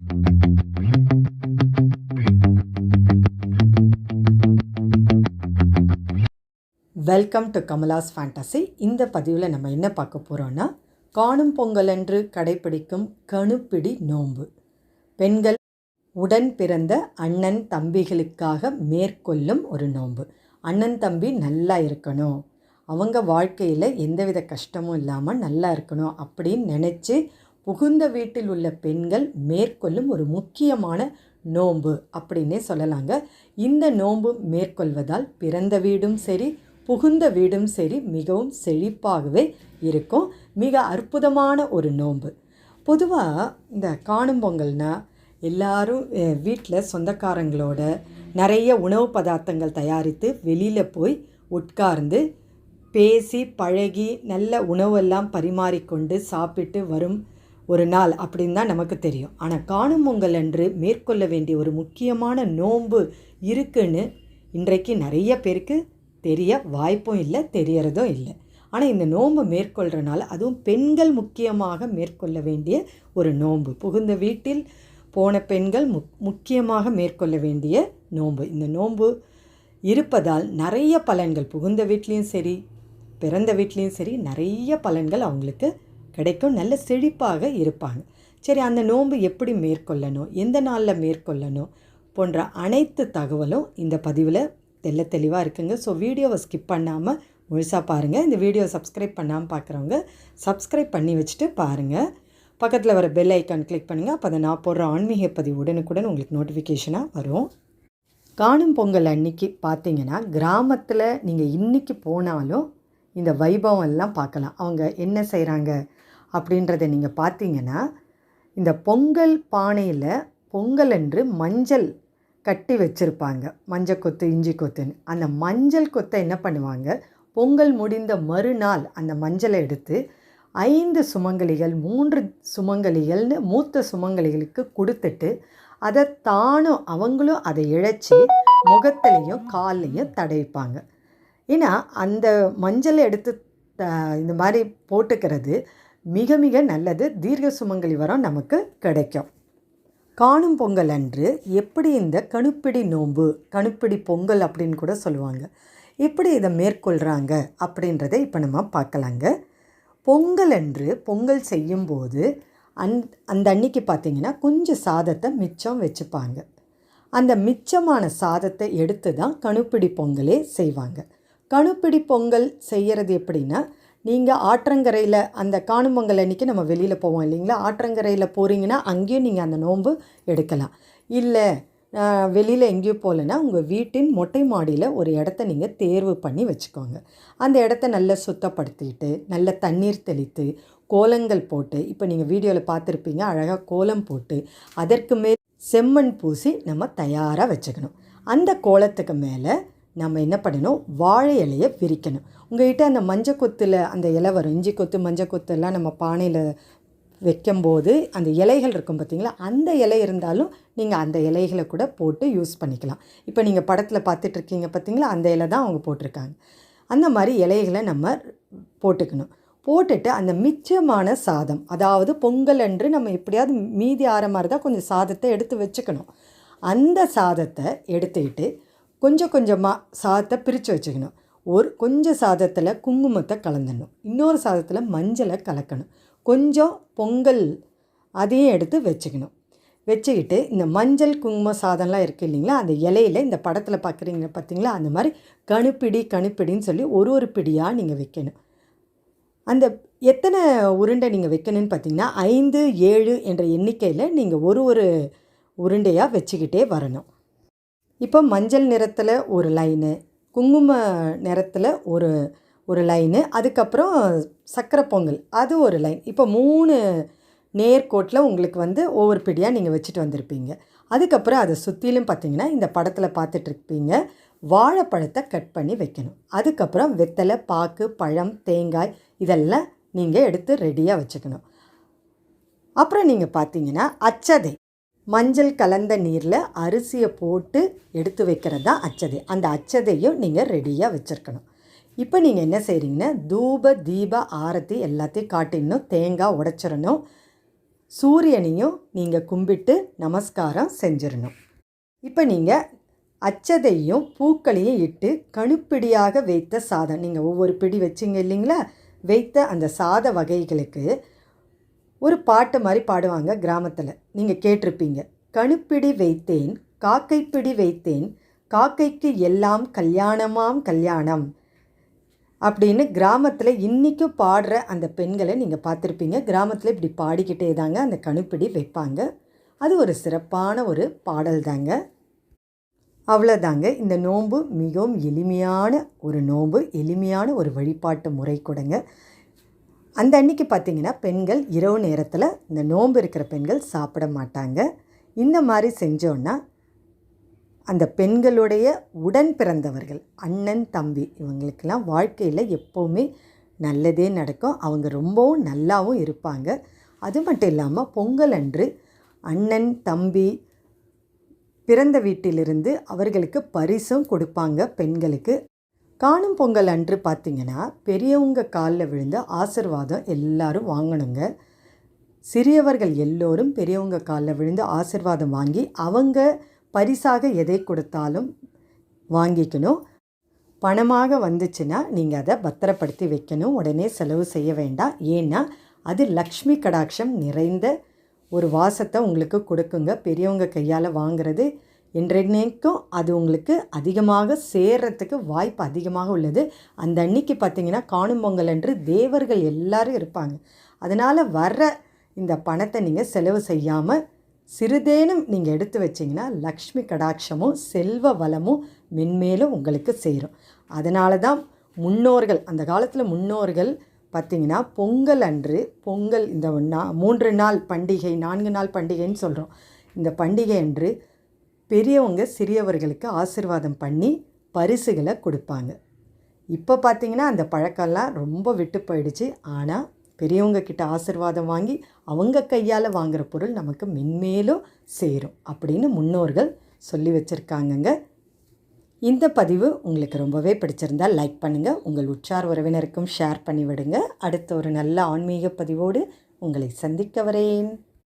Welcome to Kamala's fantasy இந்த பதிவில் நம்ம என்ன பார்க்க போகிறோன்னா காணும் பொங்கலன்று கடைப்பிடிக்கும் கணுப்பிடி நோன்பு. பெண்கள் உடன் பிறந்த அண்ணன் தம்பிகளுக்காக மேற்கொள்ளும் ஒரு நோன்பு. அண்ணன் தம்பி நல்லா இருக்கணும். அவங்க வாழ்க்கையில் எந்தவித கஷ்டமும் இல்லாமல் நல்லா இருக்கணும் அப்படின்னு நினச்சி புகுந்த வீட்டில் உள்ள பெண்கள் மேற்கொள்ளும் ஒரு முக்கியமான நோன்பு அப்படின்னே சொல்லலாங்க. இந்த நோன்பு மேற்கொள்வதால் பிறந்த வீடும் சரி புகுந்த வீடும் சரி மிகவும் செழிப்பாகவே இருக்கும். மிக அற்புதமான ஒரு நோன்பு. பொதுவாக இந்த காணும் பொங்கல்னால் எல்லாரும் வீட்டில் சொந்தக்காரங்களோட நிறைய உணவு பதார்த்தங்கள் தயாரித்து வெளியில் போய் உட்கார்ந்து பேசி பழகி நல்ல உணவெல்லாம் பரிமாறிக்கொண்டு சாப்பிட்டு வரும் ஒரு நாள் அப்படின்னு தான் நமக்கு தெரியும். ஆனால் காணும் பொங்கல் அன்று மேற்கொள்ள வேண்டிய ஒரு முக்கியமான நோன்பு இருக்குன்னு இன்றைக்கு நிறைய பேருக்கு தெரிய வாய்ப்பும் இல்லை தெரியறதும் இல்லை. ஆனால் இந்த நோன்பு மேற்கொள்கிறனால அதுவும் பெண்கள் முக்கியமாக மேற்கொள்ள வேண்டிய ஒரு நோன்பு. புகுந்த வீட்டில் போன பெண்கள் முக் முக்கியமாக மேற்கொள்ள வேண்டிய நோன்பு. இந்த நோன்பு இருப்பதால் நிறைய பலன்கள் புகுந்த வீட்லேயும் சரி பிறந்த வீட்லேயும் சரி நிறைய பலன்கள் அவங்களுக்கு கிடைக்கும் நல்ல செழிப்பாக இருப்பாங்க. சரி அந்த நோன்பு எப்படி மேற்கொள்ளணும்? எந்த நாளில் மேற்கொள்ளணும்? போன்ற அனைத்து தகவலும் இந்த பதிவில் தெல்ல தெளிவாக இருக்குங்க. ஸோ வீடியோவை ஸ்கிப் பண்ணாமல் முழுசாக பாருங்கள் இந்த வீடியோ சப்ஸ்கிரைப் பண்ணாமல் பார்க்குறவங்க சப்ஸ்கிரைப் பண்ணி வச்சுட்டு பாருங்கள் பக்கத்தில் வர பெல் ஐக்கான் கிளிக் பண்ணுங்கள் அப்போ அதை நான் போடுற ஆன்மீக பதிவு உடனுக்குடன் உங்களுக்கு நோட்டிஃபிகேஷனாக வரும். காணும் பொங்கல் அன்னைக்கு பார்த்தீங்கன்னா கிராமத்தில் நீங்கள் இன்றைக்கி போனாலும் இந்த வைபவம் எல்லாம் பார்க்கலாம். அவங்க என்ன செய்கிறாங்க அப்படின்றத நீங்கள் பார்த்தீங்கன்னா இந்த பொங்கல் பானையில் பொங்கல் என்று மஞ்சள் கட்டி வச்சுருப்பாங்க. மஞ்சள் கொத்து இஞ்சி கொத்துன்னு. அந்த மஞ்சள் கொத்தை என்ன பண்ணுவாங்க? பொங்கல் முடிந்த மறுநாள் அந்த மஞ்சளை எடுத்து ஐந்து சுமங்கலிகள் மூன்று சுமங்கலிகள்னு மூத்த சுமங்கலிகளுக்கு கொடுத்துட்டு அதை தானும் அவங்களும் அதை இழைச்சி முகத்துலேயும் கால்லையும் தடைப்பாங்க ஏன்னா அந்த மஞ்சளை எடுத்து த இந்த மாதிரி போட்டுக்கிறது மிக மிக நல்லது. தீர்க்க சுமங்கலி வரம் நமக்கு கிடைக்கும். காணும் பொங்கல் அன்று எப்படி இந்த கணுப்பிடி நோன்பு கணுப்பிடி பொங்கல் அப்படின்னு கூட சொல்லுவாங்க. எப்படி இதை மேற்கொள்கிறாங்க அப்படின்றத இப்போ நம்ம பார்க்கலாங்க. பொங்கல் அன்று பொங்கல் செய்யும்போது அந் அந்த அன்னைக்கு பார்த்திங்கன்னா கொஞ்சம் சாதத்தை மிச்சம் வச்சுப்பாங்க. அந்த மிச்சமான சாதத்தை எடுத்து தான் கணுப்பிடி பொங்கலே செய்வாங்க. கணுப்பிடி பொங்கல் செய்கிறது எப்படின்னா நீங்கள் ஆற்றங்கரையில் அந்த காணும் பொங்கல் அன்றைக்கி நம்ம வெளியில் போவோம் இல்லைங்களா? ஆற்றங்கரையில் போகிறீங்கன்னா அங்கேயும் நீங்கள் அந்த நோன்பு எடுக்கலாம். இல்லை வெளியில் எங்கேயும் போகலன்னா உங்கள் வீட்டின் மொட்டை மாடியில் ஒரு இடத்த நீங்கள் தேர்வு பண்ணி வச்சுக்கோங்க. அந்த இடத்த நல்லா சுத்தப்படுத்திட்டு நல்ல தண்ணீர் தெளித்து கோலங்கள் போட்டு இப்போ நீங்கள் வீடியோவில் பார்த்துருப்பீங்க அழகாக கோலம் போட்டு அதற்கு மேல் செம்மண் பூசி நம்ம தயாராக வச்சுக்கணும். அந்த கோலத்துக்கு மேலே நம்ம என்ன பண்ணணும்? வாழை இலையை விரிக்கணும். உங்கள்கிட்ட அந்த மஞ்சள் கொத்தில் அந்த இலை வரும். இஞ்சி கொத்து மஞ்சள் கொத்தெல்லாம் நம்ம பானையில் வைக்கும்போது அந்த இலைகள் இருக்கும் பார்த்தீங்களா? அந்த இலை இருந்தாலும் நீங்கள் அந்த இலைகளை கூட போட்டு யூஸ் பண்ணிக்கலாம். இப்போ நீங்கள் படத்தில் பார்த்துட்ருக்கீங்க பார்த்தீங்களா? அந்த இலை தான் அவங்க போட்டிருக்காங்க. அந்த மாதிரி இலைகளை நம்ம போட்டுக்கணும். போட்டுட்டு அந்த மிச்சமான சாதம் அதாவது பொங்கல் அன்று நம்ம எப்படியாவது மீதி ஆற மாதிரி தான் கொஞ்சம் சாதத்தை எடுத்து வச்சுக்கணும். அந்த சாதத்தை எடுத்துக்கிட்டு கொஞ்சம் கொஞ்சமாக சாதத்தை பிரித்து வச்சுக்கணும். ஒரு கொஞ்சம் சாதத்தில் குங்குமத்தை கலந்துடணும். இன்னொரு சாதத்தில் மஞ்சளை கலக்கணும். கொஞ்சம் பொங்கல் அதையும் எடுத்து வச்சுக்கணும். வச்சுக்கிட்டு இந்த மஞ்சள் குங்கும சாதம்லாம் இருக்குது இல்லைங்களா? அந்த இலையில் இந்த படத்தில் பார்க்குறீங்க பார்த்தீங்களா அந்த மாதிரி கணுப்பிடி கணுப்பிடின்னு சொல்லி ஒரு ஒரு பிடியாக நீங்கள் வைக்கணும். அந்த எத்தனை உருண்டை நீங்கள் வைக்கணும்னு பார்த்தீங்கன்னா ஐந்து ஏழு என்ற எண்ணிக்கையில் நீங்கள் ஒரு ஒரு உருண்டையாக வச்சுக்கிட்டே வரணும். இப்போ மஞ்சள் நிறத்தில் ஒரு லைனு குங்கும நிறத்தில் ஒரு ஒரு லைனு அதுக்கப்புறம் சக்கரை பொங்கல் அது ஒரு லைன் இப்போ மூணு நேர்கோட்டில் உங்களுக்கு வந்து ஒவ்வொரு பிடியாக நீங்கள் வச்சுட்டு வந்திருப்பீங்க. அதுக்கப்புறம் அதை சுற்றிலும் பார்த்தீங்கன்னா இந்த படத்தில் பார்த்துட்ருப்பீங்க வாழைப்பழத்தை கட் பண்ணி வைக்கணும். அதுக்கப்புறம் வெத்தலை பாக்கு பழம் தேங்காய் இதெல்லாம் நீங்கள் எடுத்து ரெடியாக வச்சுக்கணும். அப்புறம் நீங்கள் பார்த்தீங்கன்னா அச்சதை. மஞ்சள் கலந்த நீரில் அரிசியை போட்டு எடுத்து வைக்கிறது தான் அச்சதை. அந்த அச்சதையும் நீங்கள் ரெடியாக வச்சுருக்கணும். இப்போ நீங்கள் என்ன செய்கிறீங்கன்னா தூப தீப ஆரத்தி எல்லாத்தையும் காட்டிடணும் தேங்காய் உடைச்சிடணும். சூரியனையும் நீங்கள் கும்பிட்டு நமஸ்காரம் செஞ்சிடணும். இப்போ நீங்கள் அச்சதையும் பூக்களையும் இட்டு கணுப்பிடியாக வைத்த சாதம். நீங்கள் ஒவ்வொரு பிடி வச்சிங்க இல்லைங்களா? வைத்த அந்த சாத வகைகளுக்கு ஒரு பாட்டு மாதிரி பாடுவாங்க கிராமத்தில். நீங்கள் கேட்டிருப்பீங்க. கணுப்பிடி வைத்தேன் காக்கைப்பிடி வைத்தேன் காக்கைக்கு எல்லாம் கல்யாணமாம் கல்யாணம் அப்படின்னு கிராமத்தில் இன்றைக்கும் பாடுற அந்த பெண்களை நீங்கள் பார்த்துருப்பீங்க. கிராமத்தில் இப்படி பாடிக்கிட்டே தாங்க அந்த கணுப்பிடி வைப்பாங்க. அது ஒரு சிறப்பான ஒரு பாடல் தாங்க. அவ்வளோதாங்க இந்த நோன்பு மிகவும் எளிமையான ஒரு நோன்பு எளிமையான ஒரு வழிபாட்டு முறை கூடங்க. அந்த அன்னைக்கு பார்த்திங்கன்னா பெண்கள் இரவு நேரத்தில் இந்த நோன்பு இருக்கிற பெண்கள் சாப்பிட மாட்டாங்க. இந்த மாதிரி செஞ்சோன்னா அந்த பெண்களுடைய உடன் பிறந்தவர்கள் அண்ணன் தம்பி இவங்களுக்கெல்லாம் வாழ்க்கையில் எப்போவுமே நல்லதே நடக்கும். அவங்க ரொம்பவும் நல்லாவும் இருப்பாங்க. அது மட்டும் இல்லாமல் பொங்கல் அன்று அண்ணன் தம்பி பிறந்த வீட்டிலிருந்து அவர்களுக்கு பரிசும் கொடுப்பாங்க பெண்களுக்கு. காணும் பொங்கல் அன்று பார்த்திங்கன்னா பெரியவங்க காலில் விழுந்து ஆசிர்வாதம் எல்லாரும் வாங்கணுங்க. சிறியவர்கள் எல்லோரும் பெரியவங்க காலில் விழுந்து ஆசிர்வாதம் வாங்கி அவங்க பரிசாக எதை கொடுத்தாலும் வாங்கிக்கணும். பணமாக வந்துச்சுன்னா நீங்கள் அதை பத்திரப்படுத்தி வைக்கணும். உடனே செலவு செய்ய வேண்டாம். ஏன்னா அது லக்ஷ்மி கடாட்சம் நிறைந்த ஒரு வாசத்தை உங்களுக்கு கொடுக்குங்க. பெரியவங்க கையால் வாங்குறது என்றைக்கும் அது உங்களுக்கு அதிகமாக சேர்றதுக்கு வாய்ப்பு அதிகமாக உள்ளது. அந்த அன்னைக்கு பார்த்திங்கன்னா காணும் பொங்கல் அன்று தேவர்கள் எல்லாரும் இருப்பாங்க. அதனால் வர்ற இந்த பணத்தை நீங்கள் செலவு செய்யாமல் சிறிதேனும் நீங்கள் எடுத்து வச்சிங்கன்னா லக்ஷ்மி கடாட்சமும் செல்வ வளமும் மென்மேலும் உங்களுக்கு சேரும். அதனால தான் முன்னோர்கள் அந்த காலத்தில் முன்னோர்கள் பார்த்திங்கன்னா பொங்கல் அன்று பொங்கல் இந்த நா மூன்று நாள் பண்டிகை நான்கு நாள் பண்டிகைன்னு சொல்கிறோம் இந்த பண்டிகை அன்று பெரியவங்க சிறியவர்களுக்கு ஆசிர்வாதம் பண்ணி பரிசுகளை கொடுப்பாங்க. இப்போ பார்த்திங்கன்னா அந்த பழக்கம்லாம் ரொம்ப விட்டு போயிடுச்சு. ஆனால் பெரியவங்க கிட்ட ஆசிர்வாதம் வாங்கி அவங்க கையால் வாங்குகிற பொருள் நமக்கு மென்மேலும் சேரும் அப்படின்னு முன்னோர்கள் சொல்லி வச்சுருக்காங்கங்க. இந்த பதிவு உங்களுக்கு ரொம்பவே பிடிச்சிருந்தால் லைக் பண்ணுங்கள் உங்கள் உற்றார் உறவினருக்கும் ஷேர் பண்ணி விடுங்க. அடுத்த ஒரு நல்ல ஆன்மீக பதிவோடு உங்களை சந்திக்க வரேன்.